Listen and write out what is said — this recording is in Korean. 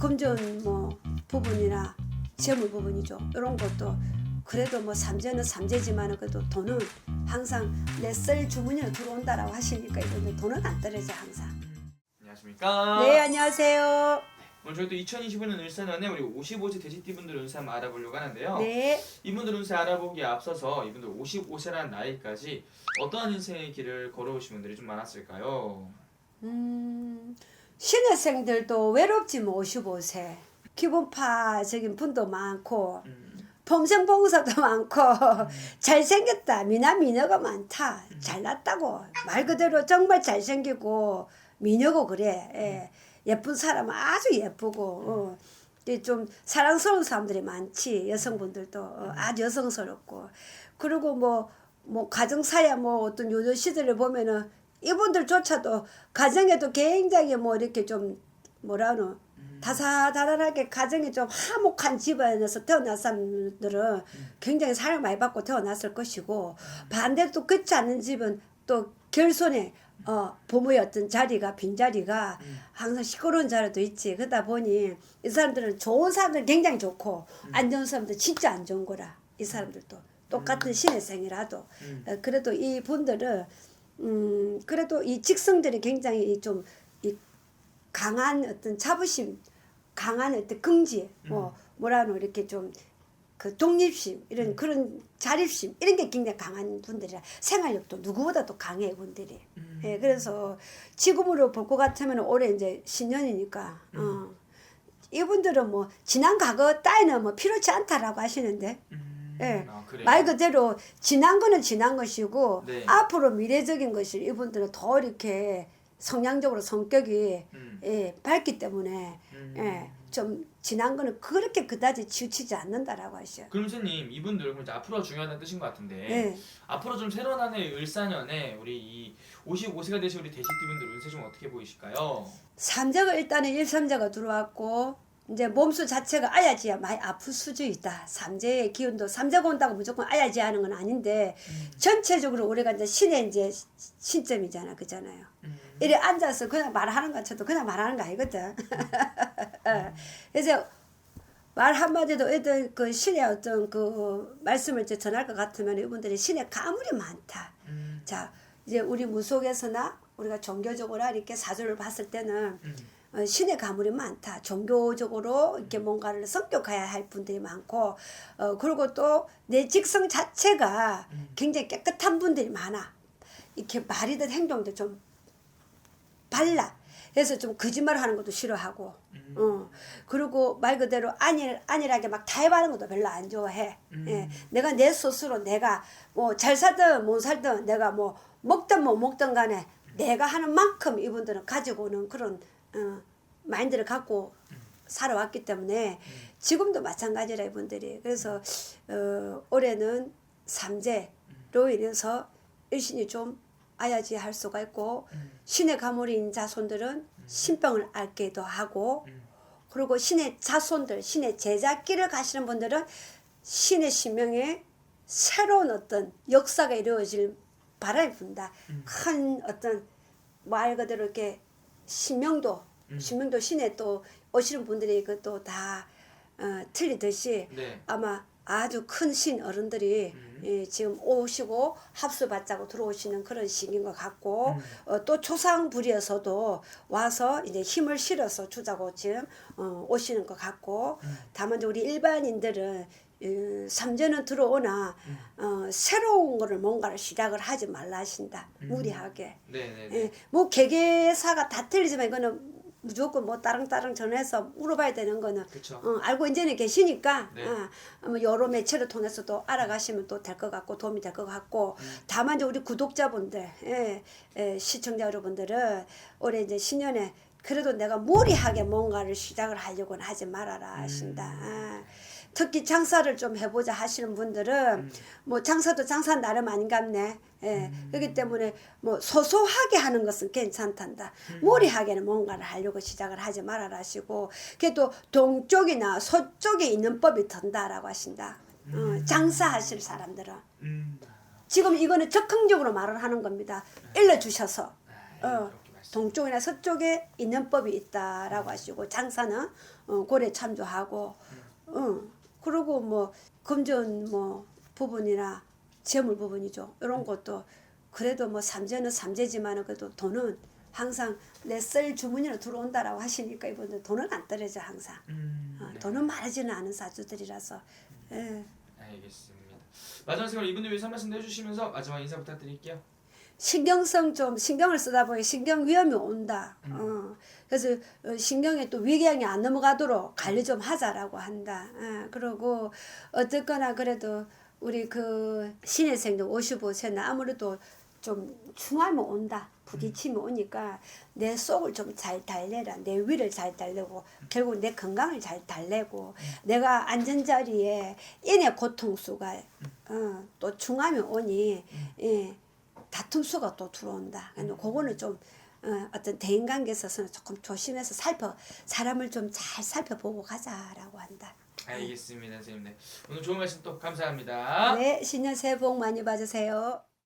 금전 뭐 부분이나 재물 부분이죠. 이런 것도 그래도 뭐 삼재는 삼재지만은 그래도 돈은 항상 내썰 주문이 들어온다라고 하시니까 이거는 돈은 안 떨어져 항상. 안녕하십니까? 네 안녕하세요. 오늘 저희도 2025년 울산원에 우리 55세 돼지띠분들 운세 한번 알아보려고 하는데요. 네. 이분들 운세 알아보기에 앞서서 이분들 55세라는 나이까지 어떠한 인생의 길을 걸어오신 분들이 좀 많았을까요? 음, 신혜생들도 외롭지 뭐 55세. 기본파적인 분도 많고 음, 범생봉사도 많고 잘생겼다 미남 미녀가 많다 잘났다고 말 그대로 정말 잘생기고 미녀고 그래. 예. 예쁜 사람은 아주 예쁘고 어. 좀 사랑스러운 사람들이 많지 여성분들도. 어, 아주 여성스럽고. 그리고 뭐뭐 가정사야 뭐 어떤 요즘 시대를 보면은 이분들조차도 가정에도 굉장히 뭐 이렇게 좀 뭐라 하노? 다사다난하게 가정이 좀 화목한 집안에서 태어난 사람들은 굉장히 사랑을 많이 받고 태어났을 것이고 반대로 또 그렇지 않은 집은 또 결손에 어, 부모의 어떤 자리가 빈자리가 항상 시끄러운 자리도 있지. 그러다 보니 이 사람들은 좋은 사람들 굉장히 좋고 안 좋은 사람들 진짜 안 좋은 거라. 이 사람들도 똑같은 신의 생이라도. 음. 어, 그래도 이 분들은 음 그래도 이 직성들이 굉장히 좀 이 강한 어떤 자부심, 강한 어떤 긍지, 뭐 뭐라노 이렇게 좀 그 독립심 이런 그런 자립심 이런 게 굉장히 강한 분들이라 생활력도 누구보다도 강해 분들이. 예, 그래서 지금으로 볼 것 같으면 올해 이제 신년이니까 어. 이분들은 뭐 지난 과거 따위는 뭐 필요치 않다라고 하시는데 음, 예. 아, 그래요? 말 그대로 지난 거는 지난 것이고 네. 앞으로 미래적인 것이 이분들은 더 이렇게 성향적으로 성격이 음, 예, 밝기 때문에 음. 예, 좀 지난 거는 그렇게 그다지 치우치지 않는다라고 하셔. 그럼 선생님 이분들 이제 앞으로가 중요하다는 뜻인 것 같은데 예. 앞으로 좀 새로운 한 해 을사년에 우리 이 55세가 되신 우리 돼지띠분들 운세 좀 어떻게 보이실까요? 삼자가 일단은 일삼자가 들어왔고 이제 몸수 자체가 아야지야 많이 아플 수도 있다. 삼재의 기운도 삼자가 온다고 무조건 아야지 하는 건 아닌데 전체적으로 우리가 이제 신의 이제 신점이잖아, 그잖아요. 음, 이래 앉아서 그냥 말하는 것 쳐도 그냥 말하는 거 아니거든. 어. 그래서 말 한마디도 애들 그 신의 어떤 그 말씀을 이제 전할 것 같으면 이분들이 신의 가물이 많다. 음, 자, 이제 우리 무속에서나 우리가 종교적으로 이렇게 사주를 봤을 때는 음, 어, 신의 가물이 많다. 종교적으로 이렇게 뭔가를 성격해야 할 분들이 많고, 어, 그리고 또 내 직성 자체가 굉장히 깨끗한 분들이 많아. 이렇게 말이든 행동도 좀 발라. 그래서 좀 거짓말 하는 것도 싫어하고, 어. 그리고 말 그대로 안일, 안일하게 막 타협하는 것도 별로 안 좋아해. 예. 내가 내 스스로 내가 뭐 잘 살든 못 살든 내가 뭐 먹든 못 먹든 간에 내가 하는 만큼 이분들은 가지고 오는 그런 어, 마인드를 갖고 살아왔기 때문에 지금도 마찬가지라 이분들이. 그래서 어, 올해는 삼재로 인해서 일신이 좀 아야지 할 수가 있고 신의 가물인 자손들은 신병을 앓기도 하고 그리고 신의 자손들 신의 제자길을 가시는 분들은 신의 신명에 새로운 어떤 역사가 이루어질 바람이 분다. 큰 어떤 말 그대로 이렇게 신명도 신명도 신에 또 오시는 분들이 그또 다 어, 틀리듯이 네. 아마 아주 큰 신 어른들이 음. 예, 지금 오시고 합수 받자고 들어오시는 그런 시기인 것 같고 음. 어, 또 초상불이어서도 와서 이제 힘을 실어서 주자고 지금 어, 오시는 것 같고 음. 다만 우리 일반인들은 어, 삼재는 들어오나 음. 어, 새로운 거를 뭔가를 시작을 하지 말라 하신다 음. 무리하게 네네네. 예, 뭐 개개사가 다 틀리지만 이거는 무조건 뭐 따랑따랑 전해서 물어봐야 되는 거는. 어, 알고 이제는 계시니까 네. 어, 뭐 여러 매체를 통해서도 알아가시면 또 될 것 같고 도움이 될 것 같고 음. 다만 이제 우리 구독자분들 예, 예, 시청자 여러분들은 올해 이제 신년에 그래도 내가 무리하게 뭔가를 시작을 하려고는 하지 말아라 하신다. 음. 아, 특히 장사를 좀 해보자 하시는 분들은 음. 뭐 장사도 장사 나름 아닌갑네. 예. 그렇기 때문에 뭐 소소하게 하는 것은 괜찮단다. 음. 무리하게는 뭔가를 하려고 시작을 하지 말아라 하시고 그래도 동쪽이나 서쪽에 있는 법이 든다라고 하신다. 어, 장사하실 사람들은 음. 지금 이거는 적극적으로 말을 하는 겁니다. 일러주셔서 아, 어. 이렇게 동쪽이나 서쪽에 있는 법이 있다라고 하시고 장사는 어, 고래 참조하고 어, 그리고 뭐 금전 뭐 부분이나 재물 부분이죠. 이런 것도 그래도 뭐 삼재는 삼재지만은 그래도 돈은 항상 내 쓸 주머니로 들어온다라고 하시니까 이분들 돈은 안 떨어져 항상. 음, 어, 네. 돈은 많아지는 않은 사주들이라서. 예. 알겠습니다. 마지막으로 이분들 위해서 한 말씀 해주시면서 마지막 인사 부탁드릴게요. 신경성 좀 신경을 쓰다 보니 신경 위험이 온다. 음. 어. 그래서 어, 신경에 또 위궤양이 안 넘어가도록 관리 좀 하자라고 한다. 예. 그리고 어쨌거나 그래도 우리 그 신혜생도 55세나 아무래도 좀 충하면 온다. 부딪히면 오니까 내 속을 좀 잘 달래라. 내 위를 잘 달래고 결국 내 건강을 잘 달래고 내가 앉은 자리에 인의 고통수가 어, 또 충하면 오니 예. 다툼 수가 또 들어온다. 근데 그거는 좀 어, 어떤 대인관계에 있어서는 조금 조심해서 살펴 사람을 좀 잘 살펴보고 가자라고 한다. 알겠습니다, 선생님. 네. 오늘 좋은 말씀 또 감사합니다. 네, 신년 새해 복 많이 받으세요.